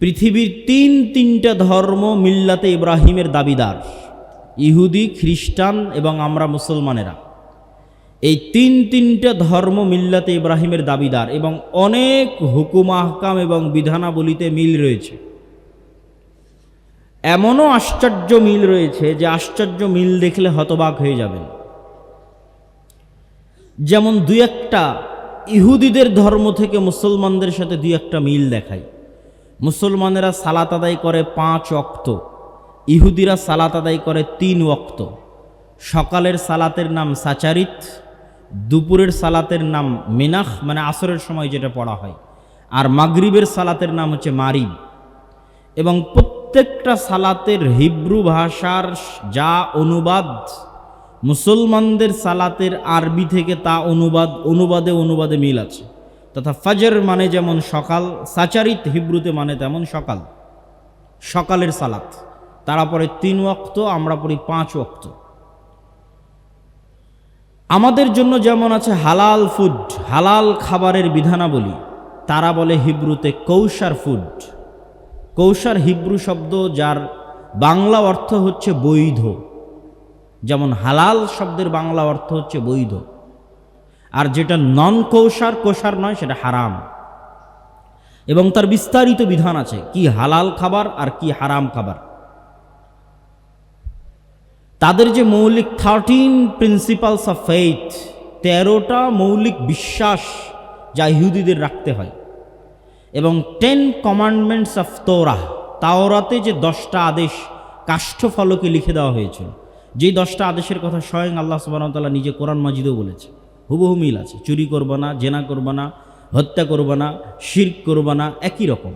পৃথিবীর তিন তিনটা ধর্ম মিল্লাতে ইব্রাহিমের দাবিদার, ইহুদি, খ্রিস্টান এবং আমরা মুসলমানেরা। এই তিন তিনটা ধর্ম মিল্লাতে ইব্রাহিমের দাবিদার এবং অনেক হুকুম, আহকাম এবং বিধানাবলিতে মিল রয়েছে। এমনও আশ্চর্য মিল রয়েছে যে আশ্চর্য মিল দেখলে হতবাক হয়ে যাবেন। যেমন দুই একটা ইহুদিদের ধর্ম থেকে মুসলমানদের সাথে দুই একটা মিল দেখায়। মুসলমানেরা সালাত আদায় করে পাঁচ অক্ত ইহুদিরা সালাত আদায় করে তিন অক্ত সকালের সালাতের নাম সাচারিত, দুপুরের সালাতের নাম মিনাখ মানে আসরের সময় যেটা পড়া হয়। আর মাগরিবের সালাতের নাম হচ্ছে মারিব। এবং প্রত্যেকটা সালাতের হিব্রু ভাষার যা অনুবাদ, মুসলমানদের সালাতের আরবি থেকে তা অনুবাদ, অনুবাদে অনুবাদে মিল আছে। তথা ফজর মানে যেমন সকাল, সাচারিত হিব্রুতে মানে তেমন সকাল। সকালের সালাত। তারা পরে তিন ওয়াক্ত, আমরা পড়ি পাঁচ ওয়াক্ত। আমাদের জন্য যেমন আছে হালাল ফুড হালাল খাবারের বিধানাবলী, তারা বলে হিব্রুতে কৌশার ফুড কৌশার হিব্রু শব্দ, যার বাংলা অর্থ হচ্ছে বৈধ। যেমন হালাল শব্দের বাংলা অর্থ হচ্ছে বৈধ। আর যেটা নন কৌশার কোষার নয়, সেটা হারাম। এবং তার বিস্তারিত বিধান আছে, কি হালাল খাবার আর কি হারাম খাবার। তাদের যে মৌলিক থার্টিন প্রিন্সিপালস অফ ফেইথ তেরোটা মৌলিক বিশ্বাস যা ইহুদিদের রাখতে হয়। এবং টেন কমান্ডমেন্টস অফ তোরা তাওরাতে যে দশটা আদেশ কাষ্ঠফলকে লিখে দেওয়া হয়েছিল। যেই দশটা আদেশের কথা স্বয়ং আল্লাহ সুবাহতাল্লাহ নিজে কোরআন মাজিদেও বলেছে হুবহু মিল আছে। চুরি করব না, জেনা করব না, হত্যা করব না শির করব না, একই রকম।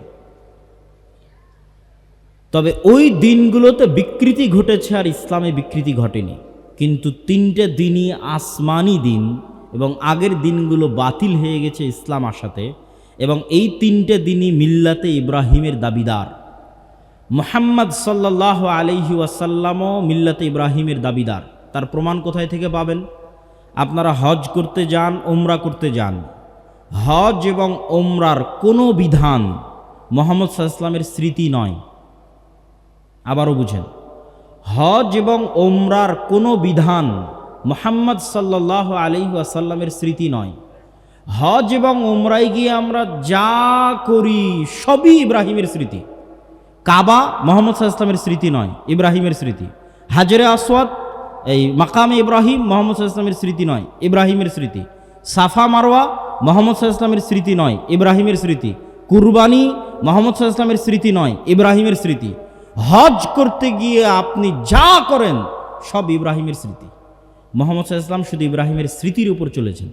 তবে ওই দিনগুলোতে বিকৃতি ঘটেছে আর ইসলামে বিকৃতি ঘটেনি। কিন্তু তিনটে দিনই আসমানি দিন এবং আগের দিনগুলো বাতিল হয়ে গেছে ইসলাম আসাতে এবং এই তিনটে দিনই মিল্লাতে ইব্রাহিমের দাবিদার। মোহাম্মদ সাল্লাহ আলহি ওয়াসাল্লামও মিল্লাতে ইব্রাহিমের দাবিদার। তার প্রমাণ কোথায় থেকে পাবেন? আপনারা হজ করতে যান ওমরা করতে যান। হজ এবং ওমরার কোনো বিধান মোহাম্মদ সাল্লামের স্মৃতি নয়। আবারও বুঝেন। হজ এবং ওমরার কোনো বিধান মোহাম্মদ সাল্লাহ আলি আসাল্লামের স্মৃতি নয়। হজ এবং ওমরায় গিয়ে আমরা যা করি সবই ইব্রাহিমের স্মৃতি। কাবা মোহাম্মদ সাল্লামের স্মৃতি নয়, ইব্রাহিমের স্মৃতি। হাজরে আসওয়াদ এই মাকামে ইব্রাহিম মোহাম্মদ সাল্লামের স্মৃতি নয়। ইব্রাহিমের স্মৃতি। সাফা মারোয়া মোহাম্মদ সাল্লামের স্মৃতি নয়। ইব্রাহিমের স্মৃতি। কুরবানি মোহাম্মদ সাল্লামের স্মৃতি নয়। ইব্রাহিমের স্মৃতি। হজ করতে গিয়ে আপনি যা করেন, সব ইব্রাহিমের স্মৃতি। মোহাম্মদ ইসলাম শুধু ইব্রাহিমের স্মৃতির উপর চলেছেন।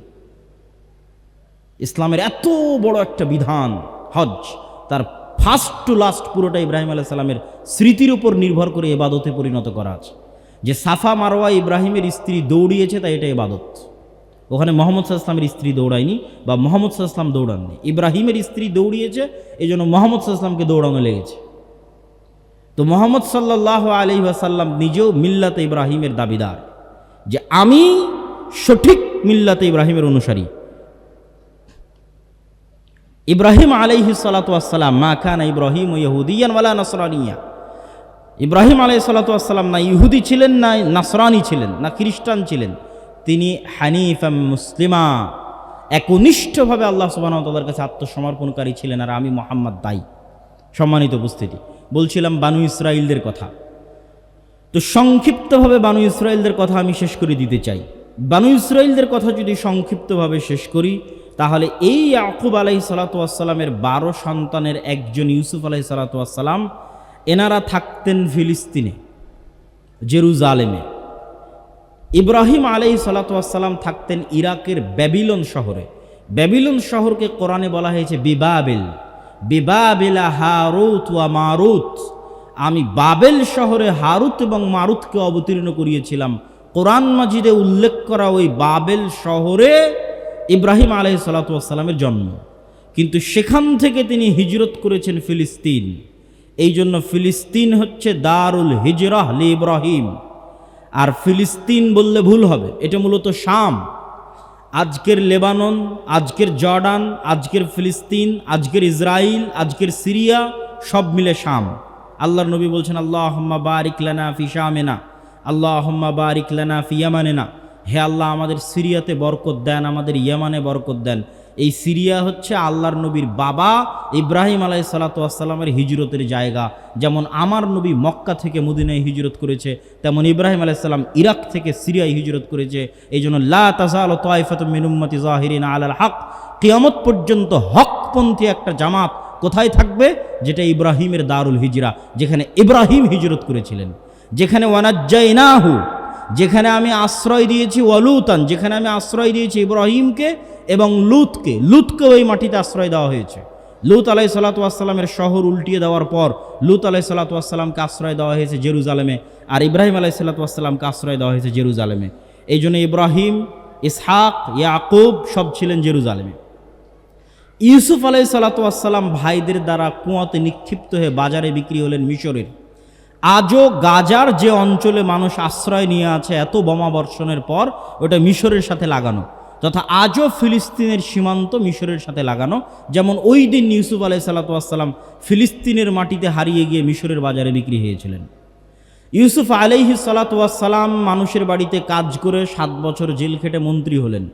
ইসলামের এত বড় একটা বিধান, হজ, তার ফার্স্ট টু লাস্ট পুরোটা ইব্রাহিম আলাহ স্মৃতির উপর নির্ভর করে এবাদতে পরিণত করা আছে। যে সাফা মারোয়া ইব্রাহিমের স্ত্রী দৌড়িয়েছে, তাই এটা এবাদত ওখানে মোহাম্মদ সাল্লামের স্ত্রী দৌড়ায়নি বা মোহাম্মদ সাল্লাম দৌড়াননি। ইব্রাহিমের স্ত্রী দৌড়িয়েছে এই জন্য মোহাম্মদ সাল্লামকে দৌড়ানো লেগেছে। তো মোহাম্মদ সাল্লাহ আলি ওয়াসাল্লাম নিজেও মিল্লাত ইব্রাহিমের দাবিদার যে আমি সঠিক মিল্লাতে ইব্রাহিমের অনুসারী। ইব্রাহিম আলাইহি সালাতাম মা খান ইব্রাহিম ইহুদিয়ান ওয়ালা নসরানিয়া। ইব্রাহিম আলাই সালাতাম না ইহুদি ছিলেন, না নাসরানি ছিলেন, না খ্রিস্টান ছিলেন। তিনি হানিফ মুসলিমা। একনিষ্ঠভাবে আল্লাহ সুবাহতাল্লার কাছে আত্মসমর্পণকারী ছিলেন আর আমি মোহাম্মদ দায়ী। সম্মানিত উপস্থিতি। বলছিলাম বানু ইসরায়েলদের কথা। তো সংক্ষিপ্তভাবে বানু ইসরায়েলদের কথা আমি শেষ করে দিতে চাই। বানু ইসরায়েলদের কথা যদি সংক্ষিপ্তভাবে শেষ করি, তাহলে এই আকুব আলাই সালাতামের বারো সন্তানের একজন ইউসুফ আলাই সালাতাম এনারা থাকতেন ফিলিস্তিনে, জেরুজালেমে। ইব্রাহিম আলাই সালাতাম থাকতেন ইরাকের ব্যাবিলন শহরে। ব্যাবিলন শহরকে কোরআনে বলা হয়েছে বিবাবেল। বিবাবেলা হারুত ওয়া মারুত। আমি বাবেল শহরে হারুত এবং মারুতকে অবতীর্ণ করিয়েছিলাম। কোরআন মাজিদে উল্লেখ করা ওই বাবেল শহরে ইব্রাহিম আলহ সালাতামের জন্ম। কিন্তু সেখান থেকে তিনি হিজরত করেছেন ফিলিস্তিন। এই জন্য ফিলিস্তিন হচ্ছে দারুল হিজরাহ লি ইব্রাহিম। আর ফিলিস্তিন বললে ভুল হবে, এটা মূলত শাম। আজকের লেবানন, আজকের জর্ডান, আজকের ফিলিস্তিন, আজকের ইসরায়েল আজকের সিরিয়া, সব মিলে শাম। আল্লাহর নবী বলছেন আল্লাহ বারিক লানা ফি শামেনা আল্লাহ বারিক লানা ফি ইয়ামানেনা। হে আল্লাহ, আমাদের সিরিয়াতে বরকত দেন, আমাদের ইয়ামানে বরকত দেন। এই সিরিয়া হচ্ছে আল্লাহর নবীর বাবা, ইব্রাহিম আলাই সালাতামের হিজরতের জায়গা। যেমন আমার নবী মক্কা থেকে মদিনায় হিজরত করেছে, তেমন ইব্রাহিম আলাইসাল্লাম ইরাক থেকে সিরিয়ায় হিজরত করেছে। এই জন্য লা তাজাল তোয়াইফাত মিনুম্মতি জাহিরিন আলাল হক। কিয়ামত পর্যন্ত হকপন্থী একটা জামাত কোথায় থাকবে? যেটা ইব্রাহিমের দারুল হিজরা, যেখানে ইব্রাহিম হিজরত করেছিলেন। যেখানে ওয়ানাজ্জাইনাহু যেখানে আমি আশ্রয় দিয়েছি ওয়ালুতান, যেখানে আমি আশ্রয় দিয়েছি ইব্রাহিমকে এবং লুতকে। লুতকে ওই মাটিতে আশ্রয় দেওয়া হয়েছে। লুত আলাই সালাতামের শহর উল্টিয়ে দেওয়ার পর লুত আলাই সালাতামকে আশ্রয় দেওয়া হয়েছে জেরুজালেমে আর ইব্রাহিম আলাই সালাতামকে আশ্রয় দেওয়া হয়েছে জেরুজালেমে। এই জন্য ইব্রাহিম, ইসহাক, ইয়াকুব সব ছিলেন জেরুজালেমে। ইউসুফ আলাই সালাতাম ভাইদের দ্বারা কুয়াতে নিক্ষিপ্ত হয়ে বাজারে বিক্রি হলেন মিশরের। আজও গাজার যে অঞ্চলে মানুষ আশ্রয় নিয়ে আছে এত বোমা বর্ষণের পর, ওটা মিশরের সাথে লাগানো। তথা আজও ফিলিস্তিনের সীমান্ত মিশরের সাথে লাগানো। যেমন ওই দিন ইউসুফ আলাই সাল্লাতাম ফিলিস্তিনের মাটিতে হারিয়ে গিয়ে মিশরের বাজারে বিক্রি হয়েছিলেন। ইউসুফ আলাইহি সালাতাম মানুষের বাড়িতে কাজ করে সাত বছর জেল খেটে মন্ত্রী হলেন।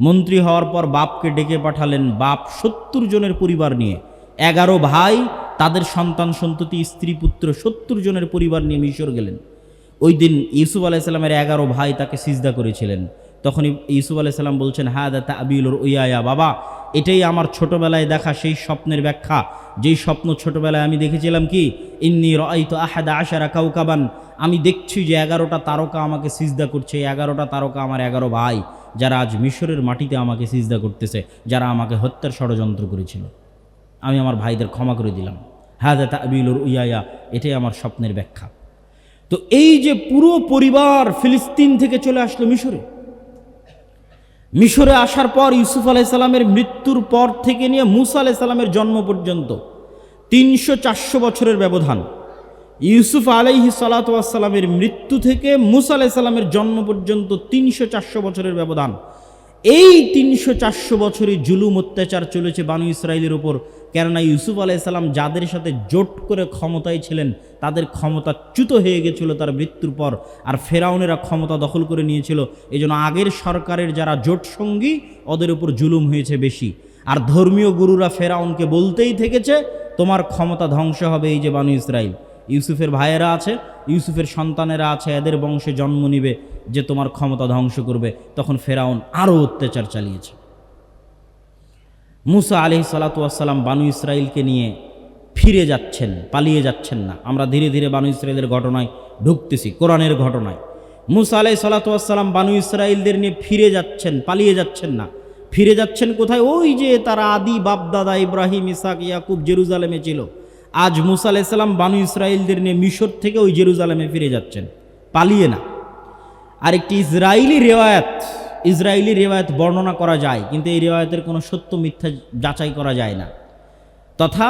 মন্ত্রী হওয়ার পর বাপকে ডেকে পাঠালেন বাপ সত্তর জনের পরিবার নিয়ে। এগারো ভাই তাদের সন্তান, সন্ততি, স্ত্রী, পুত্র সত্তর জনের পরিবার নিয়ে মিশর গেলেন। ওই দিন ইউসুফ আলাইসাল্লামের এগারো ভাই তাকে সিজদা করেছিলেন। তখন ইউসুফ আলাইসাল্লাম বলছেন হ্যাঁ দাতা আবিউলর ওয়াইয়া বাবা, এটাই আমার ছোটবেলায় দেখা সেই স্বপ্নের ব্যাখ্যা। যেই স্বপ্ন ছোটবেলায় আমি দেখেছিলাম কি, ইন্নি রয়তো আহাদা আশারা কাউকাবান আমি দেখছি যে এগারোটা তারকা আমাকে সিজদা করছে এগারোটা তারকা আমার এগারো ভাই, যারা আজ মিশরের মাটিতে আমাকে সিজদা করতেছে, যারা আমাকে হত্যার ষড়যন্ত্র করেছিল। আমি আমার ভাইদের ক্ষমা করে দিলাম। হ্যাঁ দাতা আবিউলর উইয়া এটাই আমার স্বপ্নের ব্যাখ্যা। তো এই যে পুরো পরিবার ফিলিস্তিন থেকে চলে আসলো মিশরে। মিশরে আসার পর ইউসুফ আলাইসাল্লামের মৃত্যুর পর থেকে নিয়ে মুসা আলাইসাল্লামের জন্ম পর্যন্ত তিনশো চারশো বছরের ব্যবধান। ইউসুফ আলাইহি সালাতামের মৃত্যু থেকে মুসা আলাইসাল্লামের জন্ম পর্যন্ত তিনশো চারশো বছরের ব্যবধান। এই তিনশো চারশো বছরে জুলুম অত্যাচার চলেছে বানু ইসরায়েলের ওপর কেননা ইউসুফ আলাইসাল্লাম যাদের সাথে জোট করে ক্ষমতায় ছিলেন, তাদের ক্ষমতা চ্যুত হয়ে গেছিল তার মৃত্যুর পর। আর ফেরাউনেরা ক্ষমতা দখল করে নিয়েছিল। এই জন্য আগের সরকারের যারা জোট সঙ্গী, ওদের উপর জুলুম হয়েছে বেশি। আর ধর্মীয় গুরুরা ফেরাউনকে বলতেই থেকেছে, তোমার ক্ষমতা ধ্বংস হবে এই যে বানু ইসরায়েল ইউসুফের ভাইয়েরা আছে, ইউসুফের সন্তানেরা আছে, এদের বংশে জন্ম নিবে। যে তোমার ক্ষমতা ধ্বংস করবে, তখন ফেরাউন আরও অত্যাচার চালিয়েছে। মুসা আলি সালাতাম বানু ইসরায়েলকে নিয়ে ফিরে যাচ্ছেন, পালিয়ে যাচ্ছেন না। আমরা ধীরে ধীরে বানু ইসরায়েলের ঘটনায় ঢুকতেছি, কোরআনের ঘটনায়। মুসা আলাই সালাতাম বানু ইসরায়েলদের নিয়ে ফিরে যাচ্ছেন, পালিয়ে যাচ্ছেন না। ফিরে যাচ্ছেন কোথায়? ওই যে তারা আদি বাপদাদা ইব্রাহিম, ইসাক, ইয়াকুব জেরুজালেমে ছিল। আজ মুসা আলাইসাল্লাম বানু ইসরায়েলদের নিয়ে মিশর থেকে ওই জেরুজালেমে ফিরে যাচ্ছেন, পালিয়ে না। আরেকটি ইসরায়েলি রেওয়ায়ত ইসরায়েলি রেওয়ায়ত বর্ণনা করা যায়, কিন্তু এই রেওয়ায়তের কোনো সত্য মিথ্যা যাচাই করা যায় না। তথা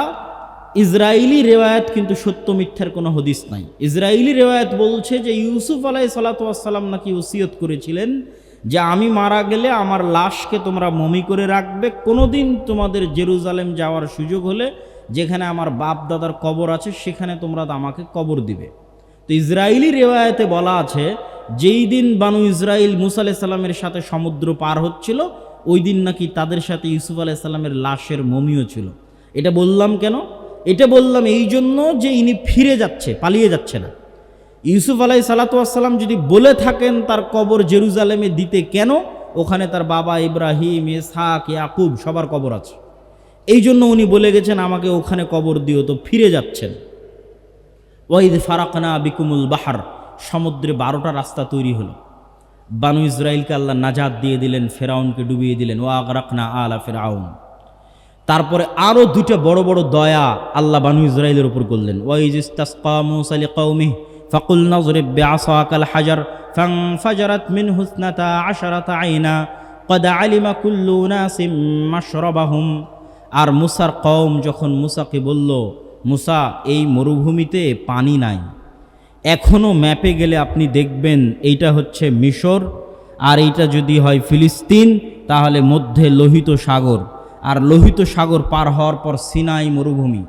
ইসরায়েলি রেওয়ায়ত কিন্তু সত্য মিথ্যার কোনো হদিস নাই। ইসরায়েলি রেওয়ায়ত বলছে যে ইউসুফ আলাই সালাতাম নাকি ওসিয়ত করেছিলেন যে আমি মারা গেলে আমার লাশকে তোমরা মমি করে রাখবে, কোনোদিন তোমাদের জেরুজালেম যাওয়ার সুযোগ হলে যেখানে আমার বাপ দাদার কবর আছে সেখানে তোমরা আমাকে কবর দিবে। তো ইসরায়েলি রেওয়ায়তে বলা আছে, যেই দিন বানু ইসরায়েল মুসা আলাইসাল্লামের সাথে সমুদ্র পার হচ্ছিল, ওই দিন নাকি তাদের সাথে ইউসুফ আলাইসাল্লামের লাশের মমিও ছিল। এটা বললাম কেন? এটা বললাম এই জন্য যে ইনি ফিরে যাচ্ছে, পালিয়ে যাচ্ছে না। ইউসুফ আলাই সালাতাম যদি বলে থাকেন তার কবর জেরুজালেমে দিতে কেন? ওখানে তার বাবা ইব্রাহিম, ইসহাক, ইয়াকুব সবার কবর আছে। এই জন্য উনি বলে গেছেন, আমাকে ওখানে কবর দিও, তো ফিরে যাচ্ছেন। ওয়াইদ ফারাকনা বিকুমুল বাহার, সমুদ্রে বারোটা রাস্তা তৈরি হলো। বানু ইসরায়েলকে আল্লাহ নাজাদ দিয়ে দিলেন, ফেরাউনকে ডুবিয়ে দিলেন ও আগরাকনা আলা ফেরাউন। তারপরে আরও দুটা বড় বড় দয়া আল্লাহ বানু ইসরায়েলের উপর করলেন। ওয়াইজ ইস্তাসকা মুসালি ফাকুল নজরে ব্যাসাকাল হাজার ফাং ফাজারাত মিন হুসনাতা আশারাত আইনা, কদা আলিমা কুল্লু নাসিম মাশরবাহুম। আর মুসার কওম যখন মুসাকে বলল মুসা, এই মরুভূমিতে পানি নাই। এখনও ম্যাপে গেলে আপনি দেখবেন এইটা হচ্ছে মিশর, আর এইটা যদি হয় ফিলিস্তিন, তাহলে মধ্যে লোহিত সাগর। আর লোহিত সাগর পার হওয়ার পর সিনাই মরুভূমি।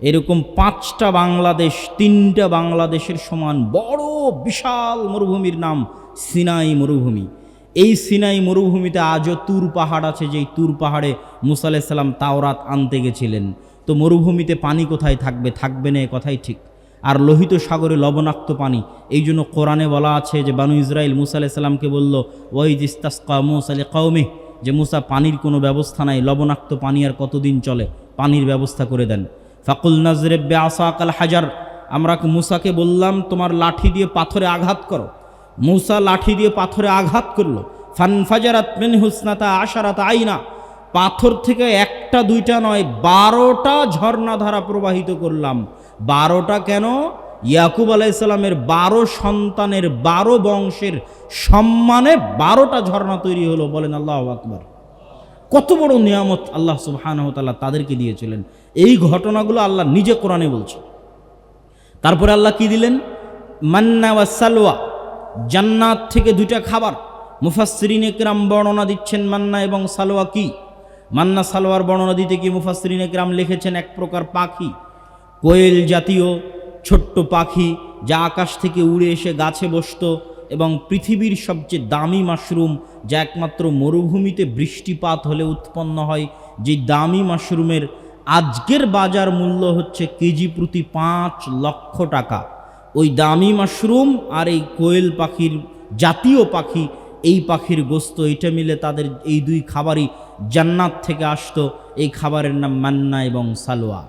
এরকম পাঁচটা বাংলাদেশ, তিনটা বাংলাদেশের সমান বড়, বিশাল মরুভূমির নাম সিনাই মরুভূমি। এই সিনাই মরুভূমিতে আজও তুর পাহাড় আছে, যেই তুর পাহাড়ে মুসা আলাইসাল্লাম তাওরাত আনতে গেছিলেন। তো মরুভূমিতে পানি কোথায় থাকবে? থাকবে না, এ কথাই ঠিক। আর লোহিত সাগরে লবণাক্ত পানি, এই জন্য কোরআনে বলা আছে যে বানু ইসরায়েল মুসা আলাইসাল্লামকে বলল ওয়াইদ ইস্তাসকা আলী কৌমে যে মুসা, পানির কোনো ব্যবস্থা নাই, লবণাক্ত পানি আর কতদিন চলে? পানির ব্যবস্থা করে দেন। ফাকুল নাজরেব্বে আসাকাল হাজার, আমরা মুসাকে বললাম, তোমার লাঠি দিয়ে পাথরে আঘাত করো। মুসা লাঠি দিয়ে পাথরে আঘাত করল। ফানফাজারাত মিন হুসনাতা আশারাত আইনা পাথর থেকে একটা, দুইটা নয়, বারোটা ঝর্ণাধারা প্রবাহিত করলাম। বারোটা কেন? ইয়াকুব আলাইসাল্লামের বারো সন্তানের বারো বংশের সম্মানে বারোটা ঝর্ণা তৈরি হলো, বলেন আল্লাহ আকবার। কত বড় নিয়ামত আল্লাহ সুবহানাহু তাদেরকে দিয়েছিলেন। এই ঘটনাগুলো আল্লাহ নিজে কোরআনে বলছে তারপরে আল্লাহ কি দিলেন? মান্না ওয়া সালওয়া, জান্নাত থেকে দুইটা খাবার। মুফাসরিন একরাম বর্ণনা দিচ্ছেন মান্না এবং সালোয়া কি? মান্না সালোয়ার বর্ণনা দিতে কি মুফাসরিন একরাম লিখেছেন, এক প্রকার পাখি, কোয়েল জাতীয় ছোট্ট পাখি, যা আকাশ থেকে উড়ে এসে গাছে বসতো এবং পৃথিবীর সবচেয়ে দামি মাশরুম, যা একমাত্র মরুভূমিতে বৃষ্টিপাত হলে উৎপন্ন হয়, যে দামি মাশরুমের আজকের বাজার মূল্য হচ্ছে কেজি প্রতি পাঁচ লক্ষ টাকা। ওই দামি মাশরুম আর এই কোয়েল পাখির জাতীয় পাখি, এই পাখির গোস্ত, এটা মিলে তাদের এই দুই খাবারই জান্নাত থেকে আসতো এই খাবারের নাম মান্না এবং সালোয়া।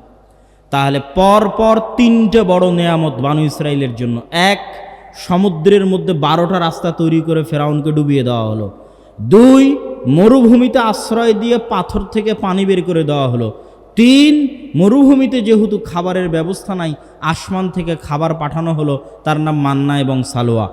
তাহলে পর পর তিনটে বড় নেয়ামত বানু ইসরায়েলের জন্য। এক, সমুদ্রের মধ্যে বারোটা রাস্তা তৈরি করে ফেরাউনকে ডুবিয়ে দেওয়া হলো। দুই, মরুভূমিতে আশ্রয় দিয়ে পাথর থেকে পানি বের করে দেওয়া হলো। তিন, মরুভূমিতে যেহেতু খাবারের ব্যবস্থা নাই, আসমান থেকে খাবার পাঠানো হলো, তার নাম মান্না এবং সালোয়া।